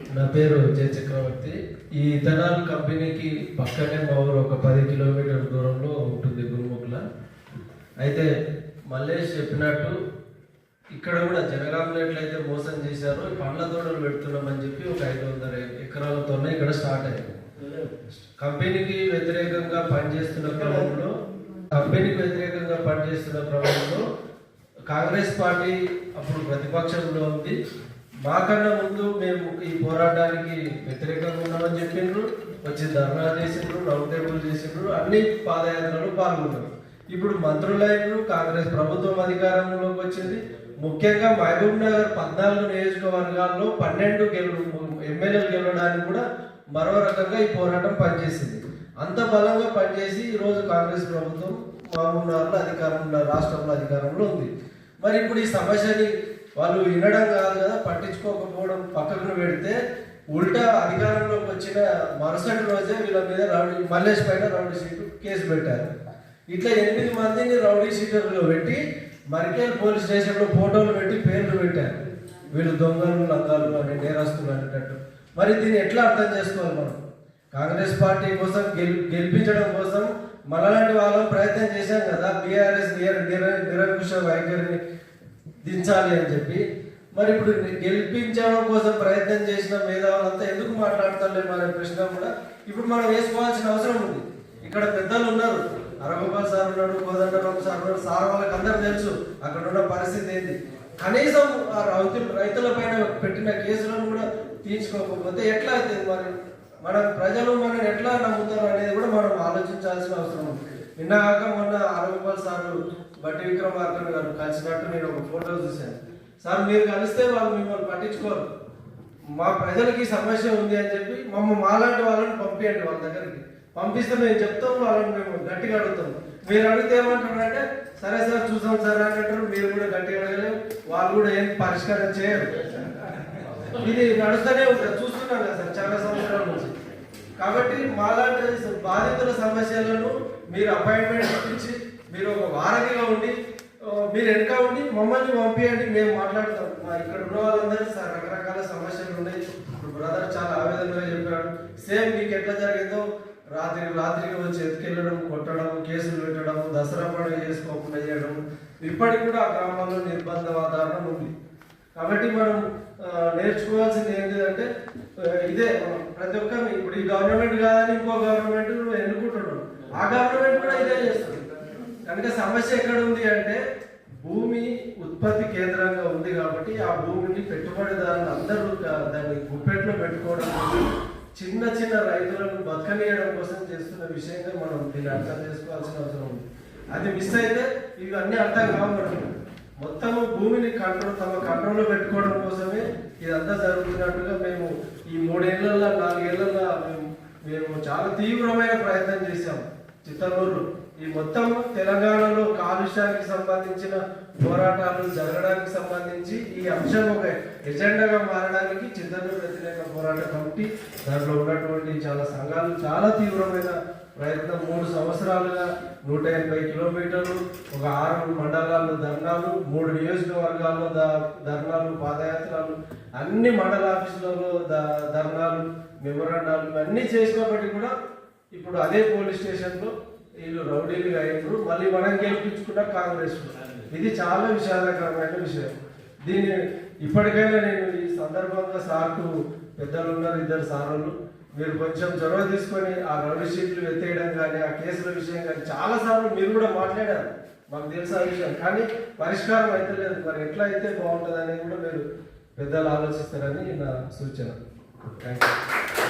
నా పేరు జయ చక్రవర్తి. ఈ ఇథనాల్ కంపెనీకి పక్కనే మా ఊరు ఒక పది కిలోమీటర్ దూరంలో ఉంటుంది గురుముఖల అయితే మల్లేష్ చెప్పినట్టు ఇక్కడ కూడా జనగాంలో ఎట్లయితే మోసం చేశారు. పండ్ల తోటలు పెడుతున్నామని చెప్పి ఒక ఐదు వందల ఎకరాలతోనే ఇక్కడ స్టార్ట్ అయింది. కంపెనీకి వ్యతిరేకంగా పనిచేస్తున్న క్రమంలో కంపెనీకి వ్యతిరేకంగా పనిచేస్తున్న క్రమంలో కాంగ్రెస్ పార్టీ అప్పుడు ప్రతిపక్షంలో ఉంది. మాకన్నా ముందు మేము ఈ పోరాటానికి వ్యతిరేకంగా ఉన్నామని చెప్పిండ్రు. వచ్చి ధర్నా చేసిండ్రు రౌండ్ టేబుల్ చేసిండ్రు అన్ని పాదయాత్రలు పాల్గొన్నారు ఇప్పుడు మంత్రులైనరు కాంగ్రెస్ ప్రభుత్వం అధికారంలోకి వచ్చింది. ముఖ్యంగా మహబూబ్ నగర్ పద్నాలుగు నియోజకవర్గాల్లో పన్నెండు గెలు ఎమ్మెల్యేలు గెలవడానికి కూడా మరో రకంగా ఈ పోరాటం పనిచేసింది. అంత బలంగా పనిచేసి ఈరోజు కాంగ్రెస్ ప్రభుత్వం మహబూబ్ నగర్లో అధికారంలో రాష్ట్రంలో అధికారంలో ఉంది. మరి ఇప్పుడు ఈ సమస్యని వాళ్ళు వినడం కాదు కదా పట్టించుకోకపోవడం పక్కకు పెడితే ఉల్టా అధికారంలోకి వచ్చిన మరుసటి రోజే వీళ్ళ మీద రౌడీ మల్లేష్ పైన రౌడీ సీటు కేసు పెట్టారు. ఇట్లా ఎనిమిది మందిని రౌడీ షీటర్లో పెట్టి మరికేల్ పోలీస్ స్టేషన్లో ఫోటోలు పెట్టి పేర్లు పెట్టారు. వీళ్ళు దొంగలు లంగాలు అని నేరస్తులు అనేటట్టు. మరి దీన్ని ఎట్లా అర్థం చేసుకోవాలి మనం? కాంగ్రెస్ పార్టీ కోసం గెల్ గెలిపించడం కోసం మనలాంటి వాళ్ళం ప్రయత్నం చేశాం కదా. బీఆర్ఎస్ నిరంకుశ వైఖరిని దించాలి అని చెప్పి. మరి ఇప్పుడు గెలిపించడం కోసం ప్రయత్నం చేసిన మేధావులంతా ఎందుకు మాట్లాడతారు అనే ప్రశ్న కూడా ఇప్పుడు మనం వేసుకోవాల్సిన అవసరం ఉంది. ఇక్కడ పెద్దలు ఉన్నారు. నరగోపాల్ సార్ ఉన్నాడు కోదండరావు సార్ ఉన్నాడు సార్ వాళ్ళకి అందరు తెలుసు అక్కడ ఉన్న పరిస్థితి ఏంటి కనీసం ఆ రైతులు రైతుల పైన పెట్టిన కేసులను కూడా తీర్చుకోకపోతే ఎట్లా అవుతుంది మరి? మన ప్రజలు మనం ఎట్లా నమ్ముతారు అనేది కూడా మనం ఆలోచించాల్సిన అవసరం ఉంది. నిన్నగాక మొన్న అరగోపాల్ సార్ బట్టి విక్రమార్కన్ గారు కలిసినట్టు నేను ఒక ఫోటో చూశాను. సార్ మీరు కలిస్తే వాళ్ళు మిమ్మల్ని పట్టించుకోరు. మా ప్రజలకి సమస్య ఉంది అని చెప్పి మమ్మ మాలాంటి వాళ్ళని పంపించండి వాళ్ళ దగ్గరికి. పంపిస్తే మేము చెప్తాం వాళ్ళని మేము గట్టిగా అడుగుతాం. మీరు అడిగితే ఏమంటారంటే సరే సార్ చూసాం సార్ అని అంటారు. మీరు కూడా గట్టిగా అడగలేరు. వాళ్ళు కూడా ఏం పరిష్కారం చేయరు. ఇది నడుస్తూనే ఉంటుంది. చూస్తున్నాం కదా సార్ చాలా సంవత్సరాల నుంచి. కాబట్టి మాలాంటి బాధితుల సమస్యలను మీరు అపాయింట్మెంట్ ఇప్పించి మీరు ఒక వారధిగా ఉండి మీరు వెనక ఉండి మమ్మల్ని పంపించండి మేము మాట్లాడతాం. మా ఇక్కడ ఉన్న వాళ్ళందరూ సార్ రకరకాల సమస్యలు ఉన్నాయి. ఇప్పుడు బ్రదర్ చాలా ఆవేదనగా చెప్పాడు. సేమ్ మీకు ఎట్లా జరిగిందో రాత్రి రాత్రికి వచ్చి ఎత్తుకెళ్ళడం కొట్టడం కేసులు పెట్టడం దసరా పండుగ చేసుకోకుండా చేయడం ఇప్పటికి కూడా ఆ గ్రామాల్లో నిర్బంధ వాతావరణం ఉంది. కాబట్టి మనం నేర్చుకోవాల్సింది ఏంటిదంటే ఇదే ప్రతి ఒక్క ఇప్పుడు ఈ గవర్నమెంట్ కాదని ఇంకో గవర్నమెంట్ నువ్వు ఎన్నుకుంటున్నావు. ఆ గవర్నమెంట్ కూడా ఇదే చేస్తుంది కనుక సమస్య ఎక్కడ ఉంది అంటే భూమి ఉత్పత్తి కేంద్రంగా ఉంది కాబట్టి ఆ భూమిని పెట్టుబడిదారులు అందరూ దాన్ని గుప్పెట్లో పెట్టుకోవడం కోసం చిన్న చిన్న రైతులను బతకనీయడం కోసం చేస్తున్న విషయంగా మనం దీన్ని అర్థం చేసుకోవాల్సిన అవసరం ఉంది. అది మిస్ అయితే ఇవన్నీ అర్థం కావు మొత్తం భూమిని కంట్రోల్ తమ కంట్రోల్లో పెట్టుకోవడం కోసమే ఇదంతా జరుగుతున్నట్టుగా మేము ఈ మూడేళ్ళలో నాలుగేళ్ళలో మేము మేము చాలా తీవ్రమైన ప్రయత్నం చేశాం చిత్తూరు. ఈ మొత్తం తెలంగాణలో కాలుష్యానికి సంబంధించిన పోరాటాలు జరగడానికి సంబంధించి ఈ అంశం ఒక ఎజెండాగా మారడానికి చిత్తూరు వ్యతిరేక పోరాట కమిటీ దాంట్లో ఉన్నటువంటి చాలా సంఘాలు చాలా తీవ్రమైన ప్రయత్నం. మూడు సంవత్సరాలుగా నూట ఎనభై కిలోమీటర్లు ఒక ఆరు మండలాల్లో ధర్నాలు మూడు నియోజకవర్గాల్లో ధర్నాలు పాదయాత్రలు అన్ని మండల ఆఫీసులలో ధర్నాలు మెమోరాండాలు అన్నీ చేసినప్పటికీ కూడా ఇప్పుడు అదే పోలీస్ స్టేషన్లో వీళ్ళు రౌడీలు అయినప్పుడు మళ్ళీ మనం గెలిపించుకున్న కాంగ్రెస్ ఇది చాలా విషాదకరమైన విషయం. దీన్ని ఇప్పటికైనా నేను ఈ సందర్భంగా సార్కు పెద్దలు ఉన్నారు ఇద్దరు సార్లు. మీరు కొంచెం చొరవ తీసుకొని ఆ రౌడీ షీట్లు ఎత్తేయడం కానీ ఆ కేసుల విషయం కానీ చాలా సార్లు మీరు కూడా మాట్లాడారు. మాకు తెలుసు ఆ విషయం. కానీ పరిష్కారం అయితే లేదు. మరి ఎట్లా అయితే బాగుంటుంది అనేది కూడా మీరు పెద్దలు ఆలోచిస్తారని నా సూచన. Thank you